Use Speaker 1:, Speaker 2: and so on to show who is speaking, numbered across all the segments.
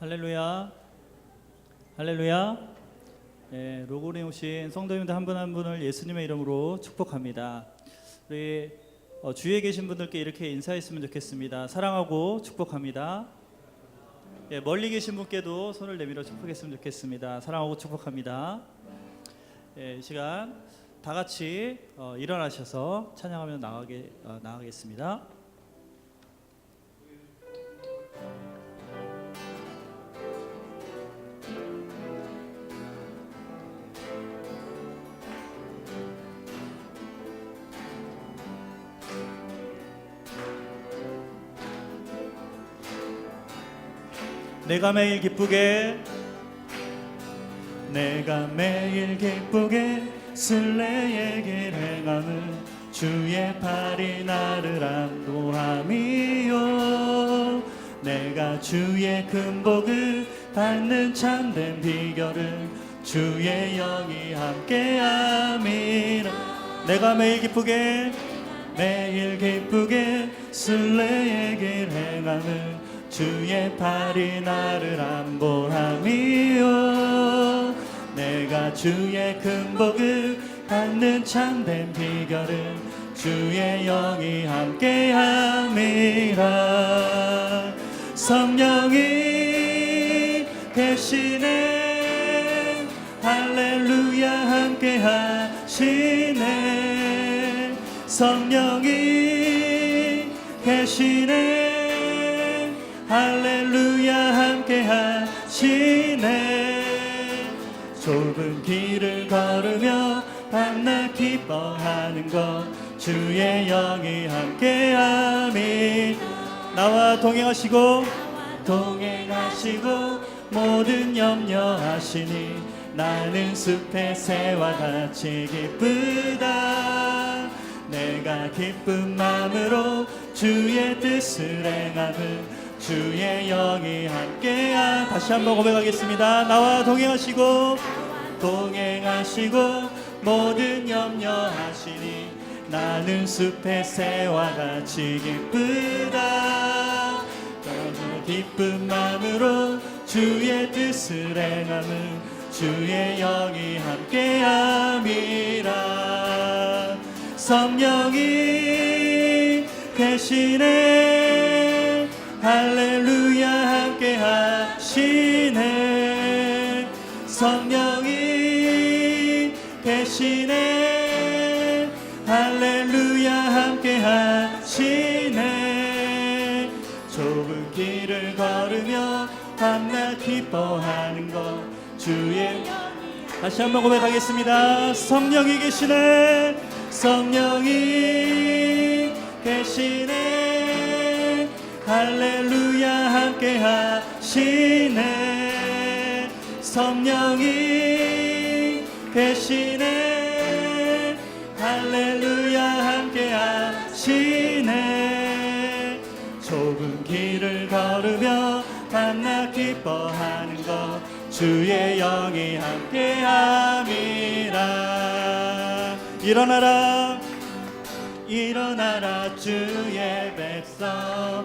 Speaker 1: 할렐루야. 할렐루야. 예, 로고에 오신 성도님들 한 분 한 분을 예수님의 이름으로 축복합니다. 우리 어, 주위에 계신 분들께 이렇게 인사했으면 좋겠습니다. 사랑하고 축복합니다. 예, 멀리 계신 분께도 손을 내밀어 축복했으면 좋겠습니다. 사랑하고 축복합니다. 예, 이 시간 다 같이 어, 일어나셔서 찬양하며 나가게 어, 나가겠습니다. 내가 매일 기쁘게. 내가 매일 기쁘게 순례의 길 행함을 주의 팔이 나를 안도함이요. 내가 주의 큰 복을 받는 참된 비결을 주의 영이 함께함이라. 내가 매일 기쁘게 매일 기쁘게 순례의 길 행함을 주의 팔이 나를 안보함이요. 내가 주의 큰 복을 받는 참된 비결은 주의 영이 함께함이라. 성령이 계시네. 할렐루야 함께하시네. 성령이 계시네 할렐루야 함께 하시네 좁은 길을 걸으며 밤낮 기뻐하는 것 주의 영이 함께함이. 나와 동행하시고 동행하시고 모든 염려하시니 나는 숲의 새와 같이 기쁘다. 내가 기쁜 마음으로 주의 뜻을 행함을 주의 영이 함께하 다시 한번 고백하겠습니다. 나와 동행하시고 동행하시고 모든 염려하시니 나는 숲의 새와 같이 기쁘다. 너무 기쁜 마음으로 주의 뜻을 행함을 주의 영이 함께함이라. 성령이 계시네 할렐루야 함께 하시네. 성령이 계시네. 할렐루야 함께 하시네. 좁은 길을 걸으며 밤낮 기뻐하는 것 주의 다시 한번 고백하겠습니다. 성령이 계시네, 성령이 계시네, 할렐루야 함께 하시네, 성령이 계시네, 할렐루야 함께 하시네, 좁은 길을 걸으며 밤낮 기뻐하는 것 주의 영이 함께 함이라. 일어나라. 일어나라 주의 백성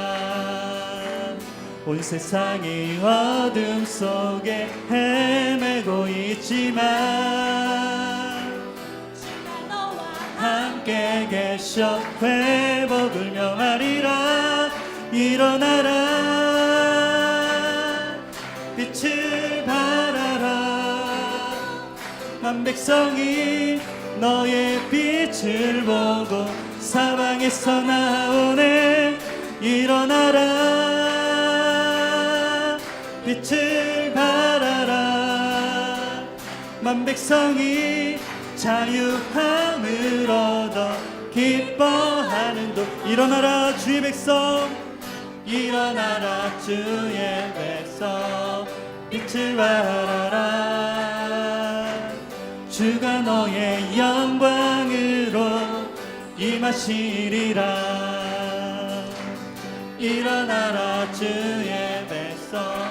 Speaker 1: 온 세상이 어둠 속에 헤매고 있지만 함께 계셔 회복을 명하리라. 일어나라. 빛을 발하라. 만 백성이 너의 빛을 보고 사방에서 나오네. 일어나라 빛을 발하라. 만 백성이 자유함을 얻어 기뻐하는 도 일어나라 주의 백성. 일어나라 주의 백성. 빛을 발하라. 주가 너의 영광으로 임하시리라. 일어나라 주의 백성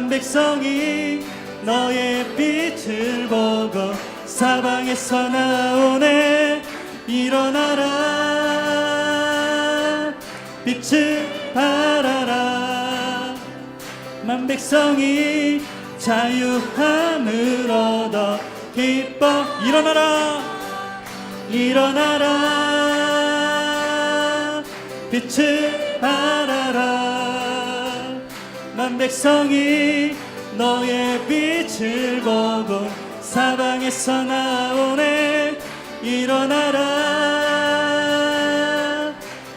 Speaker 1: 만 백성이 너의 빛을 보고 사방에서 나오네. 일어나라. 빛을 발하라. 만 백성이 자유함을 얻어 기뻐. 일어나라. 일어나라. 빛을 발하라 만 백성이 너의 빛을 보고 사방에서 나오네. 일어나라.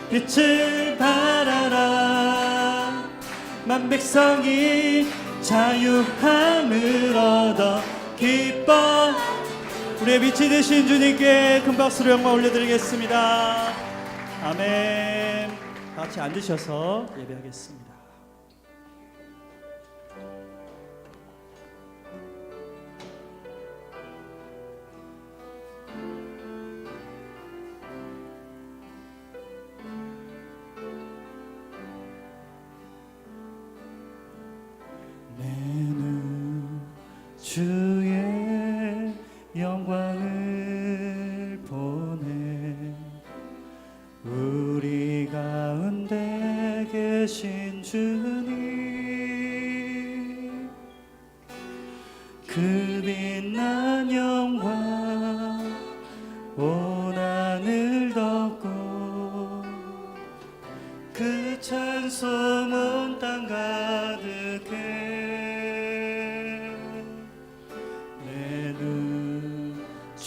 Speaker 1: 빛을 발하라. 만 백성이 자유함을 얻어 기뻐. 우리의 빛이 되신 주님께 큰 박수로 영광 올려드리겠습니다. 아멘. 같이 앉으셔서 예배하겠습니다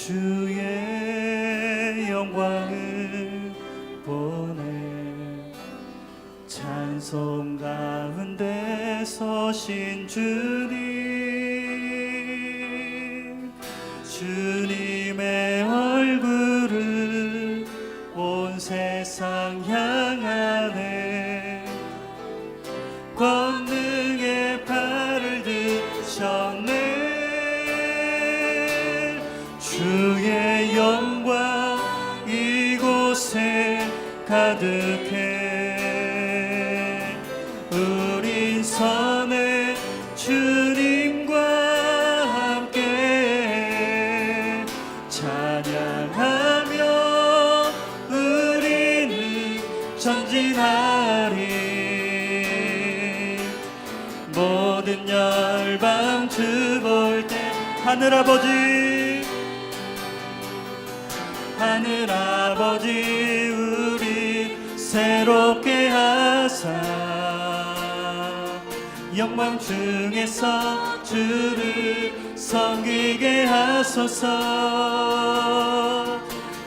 Speaker 1: 주의 영광을 보내. 찬송 가운데 서신 주님 찬양하며 우리는 전진하리. 모든 열방 주볼 때 하늘아버지 하늘아버지 우리 새롭게 하사 영광 중에서 주를 섬기게 하소서.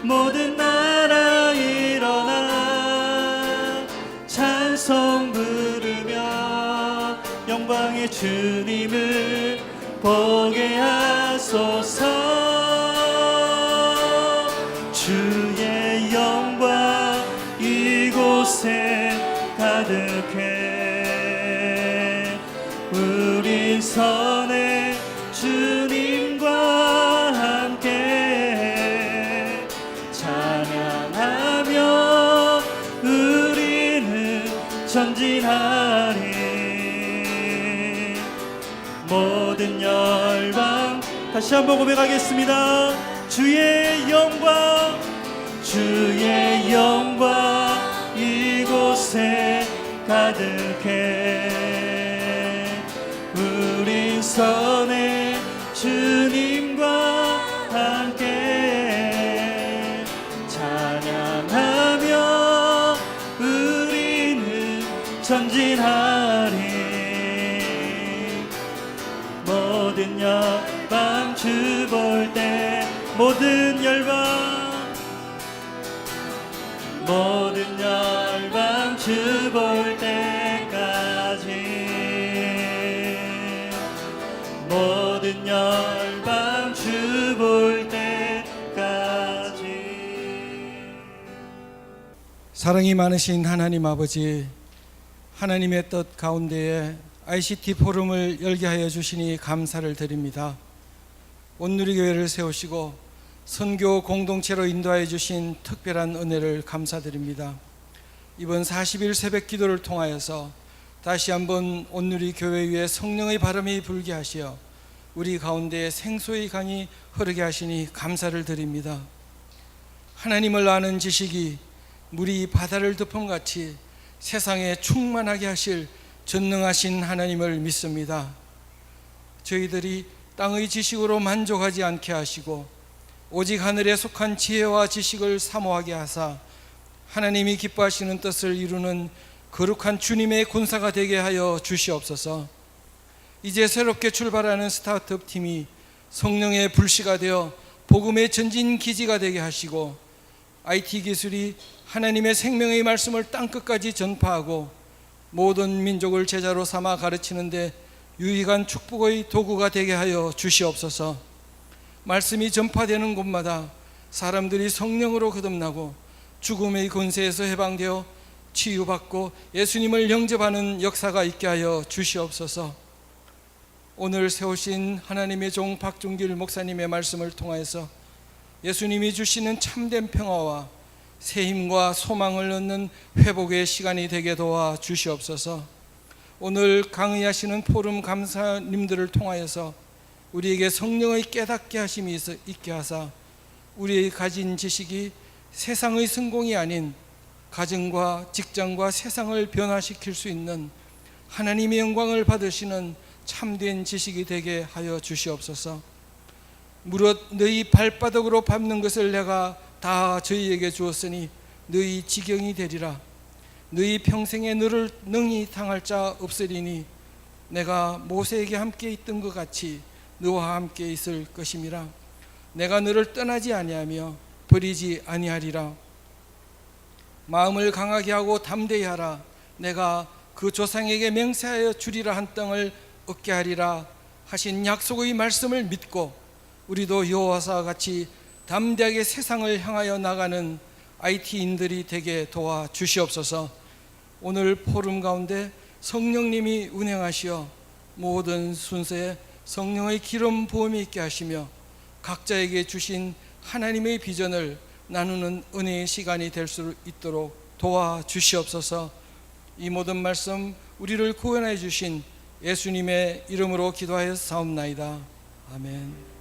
Speaker 1: 모든 나라 일어나 찬송 부르며 영광의 주님을 보게 하소서. 주의 영광 이곳에 가득해 선의 주님과 함께 찬양하며 우리는 전진하리. 모든 열방 다시 한번 고백하겠습니다. 주의 영광 주의 영광 이곳에 가득해 모든 여방 모든 열방 모든 열방 주 볼 때까지 모든 열방 주 볼 때까지.
Speaker 2: 사랑이 많으신 하나님 아버지, 하나님의 뜻 가운데에 ICT 포럼을 열게 하여 주시니 감사를 드립니다. 온누리 교회를 세우시고 선교 공동체로 인도하여 주신 특별한 은혜를 감사드립니다. 이번 40일 새벽 기도를 통하여서 다시 한번 온누리 교회 위에 성령의 바람이 불게 하시어 우리 가운데 생수의 강이 흐르게 하시니 감사를 드립니다. 하나님을 아는 지식이 물이 바다를 덮음같이 세상에 충만하게 하실 전능하신 하나님을 믿습니다. 저희들이 땅의 지식으로 만족하지 않게 하시고 오직 하늘에 속한 지혜와 지식을 사모하게 하사 하나님이 기뻐하시는 뜻을 이루는 거룩한 주님의 군사가 되게 하여 주시옵소서. 이제 새롭게 출발하는 스타트업 팀이 성령의 불씨가 되어 복음의 전진 기지가 되게 하시고 IT 기술이 하나님의 생명의 말씀을 땅 끝까지 전파하고 모든 민족을 제자로 삼아 가르치는데 유익한 축복의 도구가 되게 하여 주시옵소서. 말씀이 전파되는 곳마다 사람들이 성령으로 거듭나고 죽음의 권세에서 해방되어 치유받고 예수님을 영접하는 역사가 있게 하여 주시옵소서. 오늘 세우신 하나님의 종 박종길 목사님의 말씀을 통하여서 예수님이 주시는 참된 평화와 새 힘과 소망을 얻는 회복의 시간이 되게 도와 주시옵소서. 오늘 강의하시는 포럼 감사님들을 통하여서 우리에게 성령의 깨닫게 하심이 있- 있게 하사 우리의 가진 지식이 세상의 성공이 아닌 가정과 직장과 세상을 변화시킬 수 있는 하나님의 영광을 받으시는 참된 지식이 되게 하여 주시옵소서. 무릇 너희 발바닥으로 밟는 것을 내가 다 저희에게 주었으니 너희 지경이 되리라. 너희 평생에 너를 능히 당할 자 없으리니 내가 모세에게 함께 있던 것 같이 너와 함께 있을 것임이라. 내가 너를 떠나지 아니하며 버리지 아니하리라. 마음을 강하게 하고 담대히 하라. 내가 그 조상에게 맹세하여 주리라 한 땅을 얻게 하리라 하신 약속의 말씀을 믿고 우리도 여호와사 같이 담대하게 세상을 향하여 나가는 IT인들이 되게 도와 주시옵소서. 오늘 포럼 가운데 성령님이 운행하시어 모든 순서에 성령의 기름 부음이 있게 하시며 각자에게 주신 하나님의 비전을 나누는 은혜의 시간이 될 수 있도록 도와 주시옵소서. 이 모든 말씀 우리를 구원해 주신 예수님의 이름으로 기도하여 사옵나이다. 아멘.